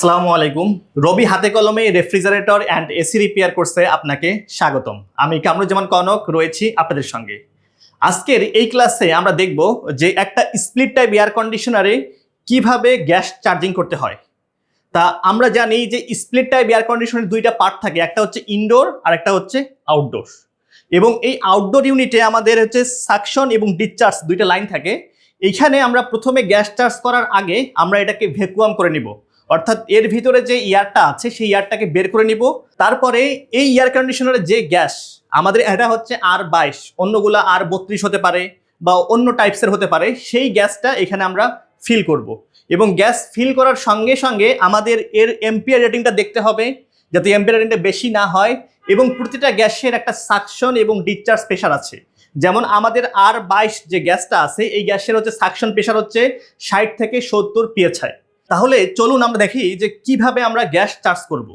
আসসালামু আলাইকুম। রবি হাতে কলমে রেফ্রিজারেটর অ্যান্ড এসি রিপেয়ার কোর্সে আপনাকে স্বাগতম। আমি কামরুজ্জামান কনক, রয়েছি আপনাদের সঙ্গে। আজকের এই ক্লাসে আমরা দেখব যে একটা স্প্লিট টাইপ এয়ার কন্ডিশনারে কীভাবে গ্যাস চার্জিং করতে হয়। তা আমরা জানি যে স্প্লিট টাইপ এয়ার কন্ডিশনের দুইটা পার্ট থাকে, একটা হচ্ছে ইনডোর আর একটা হচ্ছে আউটডোর এবং এই আউটডোর ইউনিটে আমাদের হচ্ছে সাকশন এবং ডিসচার্জ দুইটা লাইন থাকে। এইখানে আমরা প্রথমে গ্যাস চার্জ করার আগে আমরা এটাকে ভ্যাকুয়াম করে নিব। অর্থাৎ এর ভিতরে যে এয়ারটা আছে, সেই এয়ারটাকে বের করে নিব। তারপরে এই এয়ার কন্ডিশনারের যে গ্যাস, আমাদের এটা হচ্ছে আর বাইশ, অন্যগুলা আর বত্রিশ হতে পারে বা অন্য টাইপসের হতে পারে, সেই গ্যাসটা এখানে আমরা ফিল করব। এবং গ্যাস ফিল করার সঙ্গে সঙ্গে আমাদের এর এম্পিয়ার রেটিংটা দেখতে হবে, যাতে এম্পিয়ার রেটিংটা বেশি না হয় এবং প্রতিটা গ্যাসের একটা সাকশন এবং ডিসচার্জ প্রেশার আছে। যেমন আমাদের আর বাইশ যে গ্যাসটা আছে, এই গ্যাসের হচ্ছে সাকশন প্রেশার হচ্ছে ষাট থেকে সত্তর পিএছআই তাহলে চলুন আমরা দেখি যে কীভাবে আমরা গ্যাস চার্জ করব।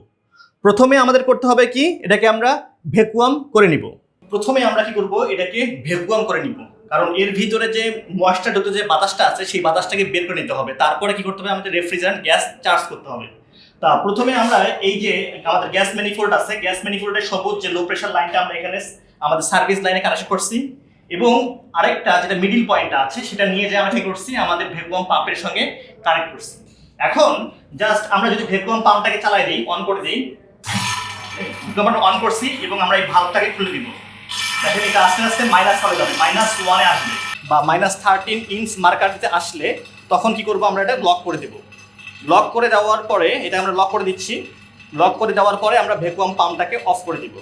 প্রথমে আমাদের করতে হবে কি? এটাকে আমরা ভেকুয়াম করে নিব। প্রথমে আমরা কি করব? এটাকে ভেকুয়াম করে নিব। কারণ এর ভিতরে যে ময়েশ্চারযুক্ত যে বাতাসটা আছে, সেই বাতাসটাকে বের করে নিতে হবে। তারপরে কি করতে হবে? আমাদের রেফ্রিজারেন্ট গ্যাস চার্জ করতে হবে। তা প্রথমে আমরা এই যে আমাদের গ্যাস ম্যানিফোল্ড আছে, গ্যাস ম্যানিফোল্ডের সবুজ যে লো প্রেশার লাইনটা আমরা এখানে আমাদের সার্ভিস লাইনে কানেকশন করছি। এবং আরেকটা যেটা মিডিল পয়েন্ট আছে, সেটা নিয়ে যে আমরা কি করছি? আমাদের ভেকুয়াম পাম্পের সঙ্গে কানেক্ট করছি। এখন জাস্ট আমরা যদি ভ্যাকুয়াম পাম্পটাকে চালাই দিই অন করে দিই ভ্যাকুয়াম অন করছি এবং আমরা এই ভাল্বটাকে খুলে দিব। দেখেন এটা আস্তে আস্তে মাইনাস চলে যাবে মাইনাস ওয়ানে আসবে। বা মাইনাস থার্টিন ইঞ্চ মার্কারতে আসলে তখন কি করব আমরা এটা লক করে দেব। লক করে দেওয়ার পরে, এটা আমরা লক করে দিচ্ছি। লক করে দেওয়ার পরে আমরা ভ্যাকুয়াম পাম্পটাকে অফ করে দিব।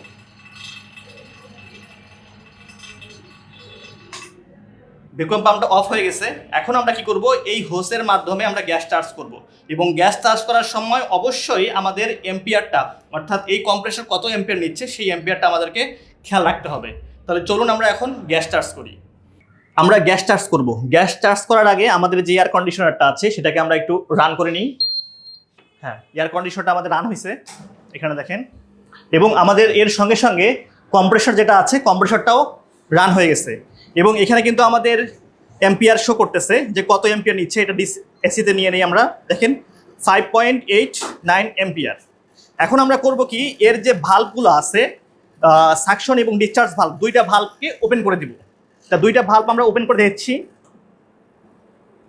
ভ্যাকুয়াম পাম্পটা অফ হয়ে গেছে। এখন আমরা কি করব? এই হোসের মাধ্যমে আমরা গ্যাস চার্জ করব। এবং গ্যাস চার্জ করার সময় অবশ্যই আমাদের এম্পিয়ারটা অর্থাৎ এই কম্প্রেসার কত এম্পিয়ার নিচ্ছে, সেই এম্পিয়ারটা আমাদেরকে খেয়াল রাখতে হবে। তাহলে চলুন আমরা এখন গ্যাস চার্জ করি। আমরা গ্যাস চার্জ করব। গ্যাস চার্জ করার আগে আমাদের যে এয়ার কন্ডিশনারটা আছে, সেটাকে আমরা একটু রান করে নিই। হ্যাঁ এয়ার কন্ডিশনারটা আমাদের রান হয়েছে এখানে দেখেন। এবং আমাদের এর সঙ্গে সঙ্গে কম্প্রেসর যেটা আছে কম্প্রেসরটাও রান হয়ে গেছে। এবং এখানে কিন্তু আমাদের এম্পিয়ার শো করতেছে যে কত এম্পিয়ার নিচ্ছে, এটা ডিস এসিতে নিয়ে নিই আমরা। দেখেন five point eight nine ampere এখন আমরা করব কি, এর যে ভাল্বগুলো আছে সাকশন এবং ডিসচার্জ ভাল্ব দুইটা ভাল্বকে ওপেন করে দিব। তা দুইটা ভাল্ব আমরা ওপেন করে দিচ্ছি।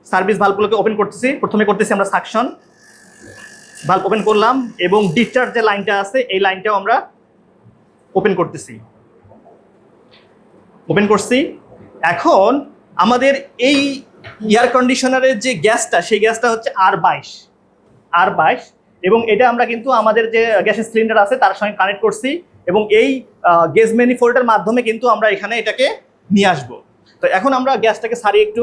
সার্ভিস ভাল্বগুলোকে ওপেন করতেছি। প্রথমে করতেছি আমরা সাকশন ভাল্ব ওপেন করলাম এবং ডিসচার্জ যে লাইনটা আছে, এই লাইনটাও আমরা ওপেন করতেছি। ওপেন করছি। এখন আমাদের এই এয়ার কন্ডিশনারের যে গ্যাসটা, সেই গ্যাসটা হচ্ছে আর বাইশ। আর বাইশ, এবং এটা আমরা কিন্তু আমাদের যে গ্যাসের সিলিন্ডার আছে, তার সঙ্গে কানেক্ট করছি, এবং এই গ্যাস ম্যানিফোল্ডের মাধ্যমে কিন্তু আমরা এখানে এটাকে নিয়ে আসব। তো এখন আমরা গ্যাসটাকে সারি একটু।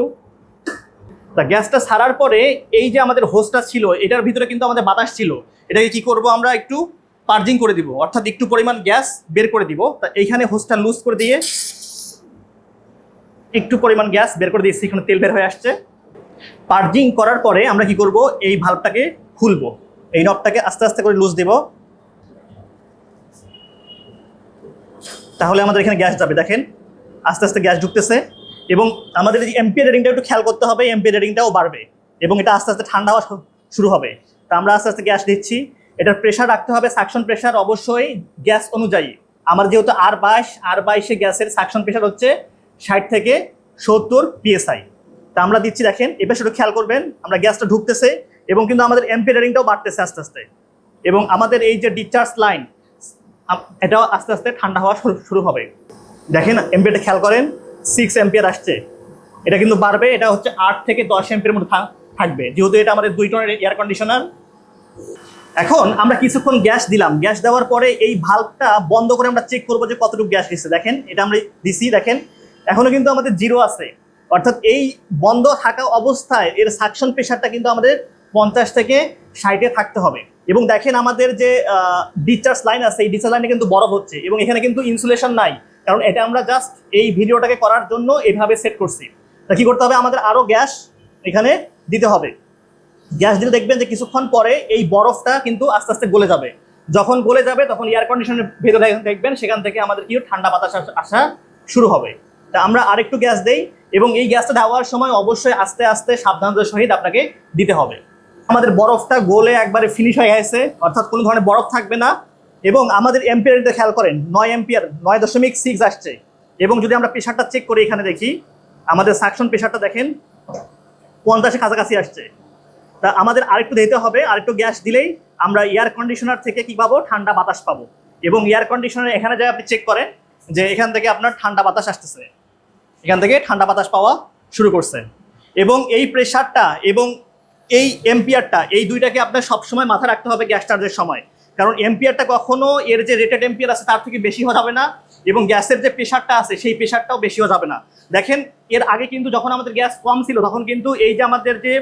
তা গ্যাসটা সারার পরে এই যে আমাদের হোসটা ছিল, এটার ভিতরে কিন্তু আমাদের বাতাস ছিল। এটাকে কি করব আমরা একটু পার্জিং করে দিব, অর্থাৎ একটু পরিমাণ গ্যাস বের করে দিব। তা এইখানে হোসটা লুজ করে দিয়ে একটু পরিমাণ গ্যাস বের করে দিয়েছি, এখানে তেল বের হয়ে আসছে। পার্জিং করার পরে আমরা কি করব, এই ভাল্বটাকে খুলবো। এই নবটাকে আস্তে আস্তে করে লুজ দেব। তাহলে আমাদের এখানে গ্যাস যাবে, দেখেন। আস্তে আস্তে গ্যাস ঢুকতেছে এবং আমাদের এই এমপিএর রেটিংটা একটু খেয়াল করতে হবে এমপিএর রেটিংটাও বাড়বে এবং এটা আস্তে আস্তে ঠান্ডা হওয়া শুরু হবে। তা আমরা আস্তে আস্তে গ্যাস দিচ্ছি এটার প্রেশার রাখতে হবে সাকশন প্রেশার অবশ্যই গ্যাস অনুযায়ী। আমার যেহেতু আর বাইশ আর বাইশে গ্যাসের সাকশন প্রেশার হচ্ছে ষাট থেকে সত্তর পিএসআই তা আমরা দিচ্ছি দেখেন, এবার সেটা খেয়াল করবেন, আমরা গ্যাসটা ঢুকতেছে এবং কিন্তু আমাদের এমপি রেটিংটাও বাড়তেছে আস্তে আস্তে। এবং আমাদের এই যে ডিসচার্জ লাইন এটাও আস্তে আস্তে ঠান্ডা হওয়া শুরু- হবে। দেখেন এমপিটা খেয়াল করেন সিক্স এম্পিয়ার আসছে। এটা কিন্তু বাড়বে, এটা হচ্ছে আট থেকে দশ এম্পিয়ার মধ্যে থাক- থাকবে। যেহেতু এটা আমাদের দুই টনের এয়ার কন্ডিশনার এখন আমরা কিছুক্ষণ গ্যাস দিলাম। গ্যাস দেওয়ার পরে এই ভাল্বটা বন্ধ করে আমরা চেক করব যে কতটুকু গ্যাস দিচ্ছে দেখেন, এটা আমরা দিছি, দেখেন এখনও কিন্তু আমাদের জিরো আছে। অর্থাৎ এই বন্ধ থাকা অবস্থায় এর সাকশন প্রেশারটা কিন্তু আমাদের পঞ্চাশ থেকে ষাটে থাকতে হবে। এবং দেখেন আমাদের যে ডিসচার্জ লাইন আছে, এই ডিসচার্জ লাইনে কিন্তু বরফ হচ্ছে এবং এখানে কিন্তু ইনসুলেশন নাই। কারণ এটা আমরা জাস্ট এই ভিডিওটাকে করার জন্য এভাবে সেট করছি। তা কি করতে হবে? আমাদের আরও গ্যাস এখানে দিতে হবে। গ্যাস দিলে দেখবেন যে কিছুক্ষণ পরে এই বরফটা কিন্তু আস্তে আস্তে গলে যাবে। যখন গলে যাবে তখন এয়ার কন্ডিশনের ভেতরে দেখবেন সেখান থেকে আমাদের কি ঠান্ডা বাতাস আসা শুরু হবে। তা আমরা আরেকটু গ্যাস দেই এবং এই গ্যাসটা দেওয়ার সময় অবশ্যই আস্তে আস্তে সাবধানতার সহিত আপনাকে দিতে হবে। আমাদের বরফটা গোলে একবারে ফিনিশ হয়ে গেছে, অর্থাৎ কোনো ধরনের বরফ থাকবে না এবং আমাদের এম্পিয়ারটা খেয়াল করেন, নয় এম্পিয়ার নয় দশমিক সিক্স আসছে। এবং যদি আমরা প্রেশারটা চেক করি এখানে দেখি, আমাদের সাকশন প্রেশারটা দেখেন, পঞ্চাশের কাছাকাছি আসছে। তা আমাদের আরেকটু দিতে হবে, আরেকটু গ্যাস দিলেই আমরা এয়ার কন্ডিশনার থেকে কি পাবো? ঠান্ডা বাতাস পাবো। এবং এয়ার কন্ডিশনার এখানে যায় আপনি চেক করেন যে এখান থেকে আপনার ঠান্ডা বাতাস আসতেছে। এখান থেকে ঠান্ডা বাতাস পাওয়া শুরু করছে। এবং এই প্রেশারটা এবং এই এম্পিয়ারটা, এই দুইটাকে আপনার সবসময় মাথায় রাখতে হবে গ্যাস চার্জের সময়। কারণ এম্পিয়ারটা কখনো এর যে রেটেড এম্পিয়ার আছে তার থেকে বেশি হওয়া যাবে না এবং গ্যাসের যে প্রেশারটা আছে সেই প্রেশারটাও বেশি হওয়া যাবে না। দেখেন, এর আগে কিন্তু যখন আমাদের গ্যাস কম ছিল, তখন কিন্তু এই যে আমাদের যে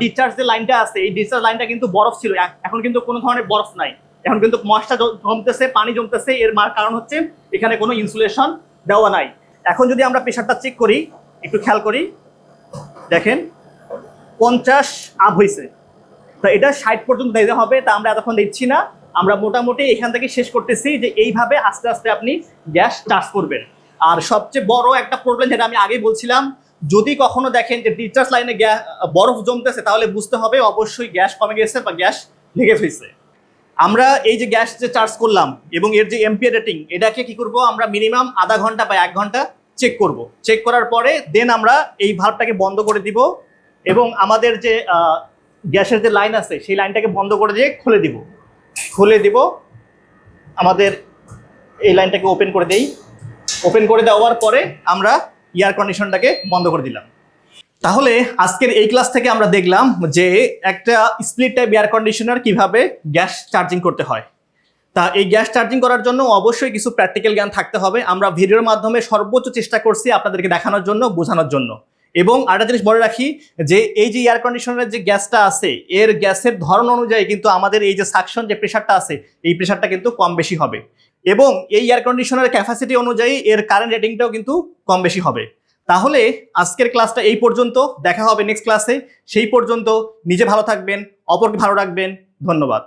ডিসচার্জ যে লাইনটা আছে, এই ডিসচার্জ লাইনটা কিন্তু বরফ ছিল। এখন কিন্তু কোনো ধরনের বরফ নাই। এখন কিন্তু মশটা জমতেছে, পানি জমতেছে, এর কারণ হচ্ছে এখানে কোনো ইনসুলেশন দেওয়া নাই। এখন যদি আমরা প্রেশারটা চেক করি, একটু খেয়াল করি, দেখেন পঞ্চাশ আপ হয়েছে তো এটা ষাট পর্যন্ত দিতে হবে, তা আমরা এতক্ষণ দিচ্ছি না। আমরা মোটামুটি এখান থেকে শেষ করতেছি যে এইভাবে আস্তে আস্তে আপনি গ্যাস চার্জ করবেন। আর সবচেয়ে বড় একটা প্রবলেম যেটা আমি আগেই বলছিলাম, যদি কখনো দেখেন যে ডিসচার্জ লাইনে গ্যাস বরফ জমতেছে, তাহলে বুঝতে হবে অবশ্যই গ্যাস কমে গেছে বা গ্যাস লেগে ফেলছে আমরা এই যে গ্যাস যে চার্জ করলাম এবং এর যে এমপিআর রেটিং এটাকে কি করব? আমরা মিনিমাম আধা ঘণ্টা বা এক ঘণ্টা চেক করব। চেক করার পরে দেন আমরা এই ভাল্বটাকে বন্ধ করে দিব এবং আমাদের যে গ্যাসের যে লাইন আছে, সেই লাইনটাকে বন্ধ করে দিয়ে খুলে দিব। খুলে দিব। আমাদের এই লাইনটাকে ওপেন করে দেই। ওপেন করে দেওয়ার পরে আমরা এয়ার কন্ডিশনটাকে বন্ধ করে দিলাম। তাহলে আজকের এই ক্লাস থেকে আমরা দেখলাম যে একটা স্প্লিট টাইপ এয়ার কন্ডিশনার কীভাবে গ্যাস চার্জিং করতে হয়। তা এই গ্যাস চার্জিং করার জন্য অবশ্যই কিছু প্র্যাকটিক্যাল জ্ঞান থাকতে হবে। আমরা ভিডিওর মাধ্যমে সর্বোচ্চ চেষ্টা করছি আপনাদেরকে দেখানোর জন্য, বোঝানোর জন্য। এবং আরেকটা জিনিস বলে রাখি যে, এই যে এয়ার কন্ডিশনারের যে গ্যাসটা আছে, এর গ্যাসের ধরন অনুযায়ী কিন্তু আমাদের এই যে সাকশন যে প্রেশারটা আছে, এই প্রেশারটা কিন্তু কম বেশি হবে। এবং এই এয়ার কন্ডিশনারের ক্যাপাসিটি অনুযায়ী এর কারেন্ট রেটিংটাও কিন্তু কম বেশি হবে। তাহলে আজকের ক্লাসটা এই পর্যন্ত, দেখা হবে নেক্সট ক্লাসে সেই পর্যন্ত নিজে ভালো থাকবেন, অপরকে ভালো রাখবেন। ধন্যবাদ।